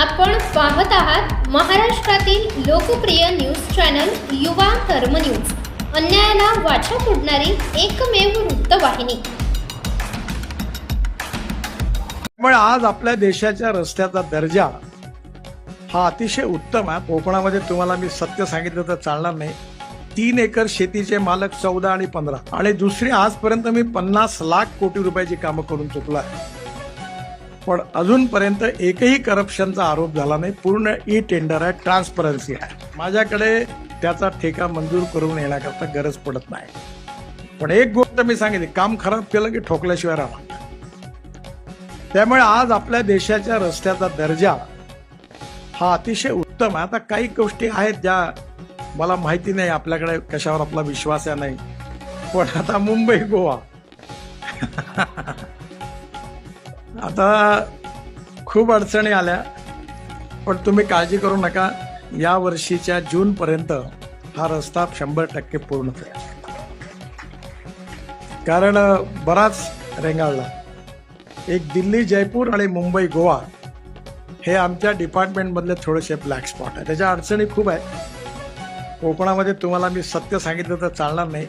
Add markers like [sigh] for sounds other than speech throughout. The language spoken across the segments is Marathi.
आपण पाहत आहात महाराष्ट्रातील लोकप्रिय न्यूज चॅनल युवा कर्म न्यूज. अन्यायाला वाचा फोडणारी एकमेव वृत्तवाहिनी. त्यामुळे आज आपल्या देशाच्या रस्त्याचा दर्जा हा अतिशय उत्तम आहे. कोकणामध्ये तुम्हाला मी सत्य सांगितलं तर चालणार नाही. तीन एकर शेतीचे मालक चौदा आणि पंधरा. आणि दुसरी आजपर्यंत मी पन्नास लाख कोटी रुपयाची कामं करून चुकलो आहे. पण अजूनपर्यंत एकही करप्शनचा आरोप झाला नाही. पूर्ण ई टेंडर आहे ट्रान्सपरन्सी आहे. माझ्याकडे त्याचा ठेका मंजूर करून येण्याकरता गरज पडत नाही. पण एक गोष्ट मी सांगितली काम खराब केलं की ठोकल्याशिवाय राहणार त्यामुळे आज आपल्या देशाच्या रस्त्याचा दर्जा हा अतिशय उत्तम आहे. आता काही गोष्टी आहेत ज्या मला माहिती नाही आपल्याकडे कशावर आपला विश्वास आहे नाही. पण आता मुंबई गोवा. [laughs] आता खूप अडचणी आल्या पण तुम्ही काळजी करू नका. या वर्षीच्या जून पर्यंत हा रस्ता शंभर टक्के पूर्ण होईल. कारण बराच रेंगाळला. एक दिल्ली जयपूर आणि मुंबई गोवा हे आमच्या डिपार्टमेंटमधले थोडेसे ब्लॅक स्पॉट आहे त्याच्या अडचणी खूप आहेत. कोकणामध्ये तुम्हाला मी सत्य सांगितलं तर चालणार नाही.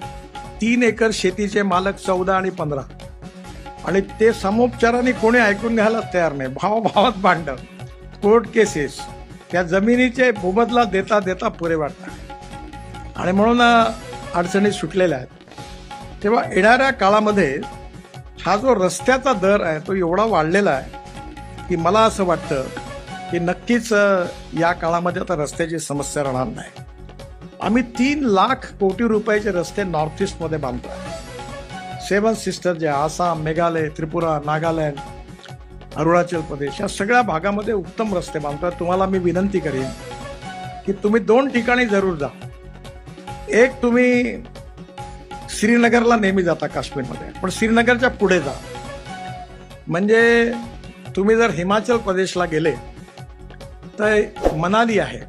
तीन एकर शेतीचे मालक चौदा आणि पंधरा. आणि ते समोपचाराने कोणी ऐकून घ्यायलाच तयार नाही. भावाभावात भांडण कोर्ट केसेस त्या जमिनीचे मोबदला देता देता पुरे वाटतात आणि म्हणून अडचणी सुटलेल्या आहेत. तेव्हा येणाऱ्या काळामध्ये हा जो रस्त्याचा दर आहे तो एवढा वाढलेला आहे की मला असं वाटतं की नक्कीच या काळामध्ये आता रस्त्याची समस्या राहणार नाही. आम्ही तीन लाख कोटी रुपयाचे रस्ते नॉर्थ ईस्टमध्ये बांधतो आहे सेवन सिस्टर जे आसाम मेघालय त्रिपुरा नागालँड अरुणाचल प्रदेश या सगळ्या भागामध्ये उत्तम रस्ते बांधतात. तुम्हाला मी विनंती करेन की तुम्ही दोन ठिकाणी जरूर जा. एक तुम्ही श्रीनगरला नेहमी जाता काश्मीरमध्ये पण श्रीनगरच्या पुढे जा. म्हणजे तुम्ही जर हिमाचल प्रदेशला गेले तर मनाली आहे.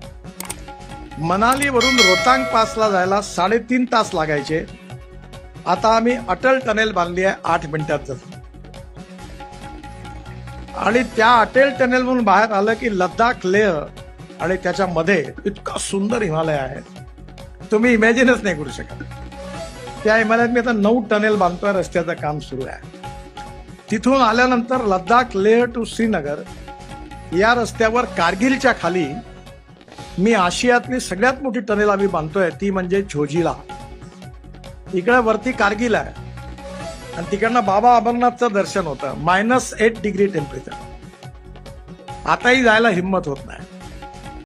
मनालीवरून रोहतांग पासला जायला साडेतीन तास लागायचे. आता आम्ही अटल टनेल बांधली आहे आठ मिनिटात जातो आणि त्या अटल टनेल म्हणून बाहेर आलं की लद्दाख लेह आणि त्याच्यामध्ये इतका सुंदर हिमालय आहे. तुम्ही इमॅजिनच नाही करू शकत. त्या हिमालयात मी आता नऊ टनेल बांधतोय रस्त्याचं काम सुरू आहे. तिथून आल्यानंतर लद्दाख लेह टू श्रीनगर या रस्त्यावर कारगिलच्या खाली मी आशियातली सगळ्यात मोठी टनेल आम्ही बांधतोय ती म्हणजे झोजिला इकडे वरती कारगिल आहे. आणि तिकडनं बाबा अमरनाथचं दर्शन होतं. मायनस एट डिग्री टेम्परेचर आताही जायला हिंमत होत नाही.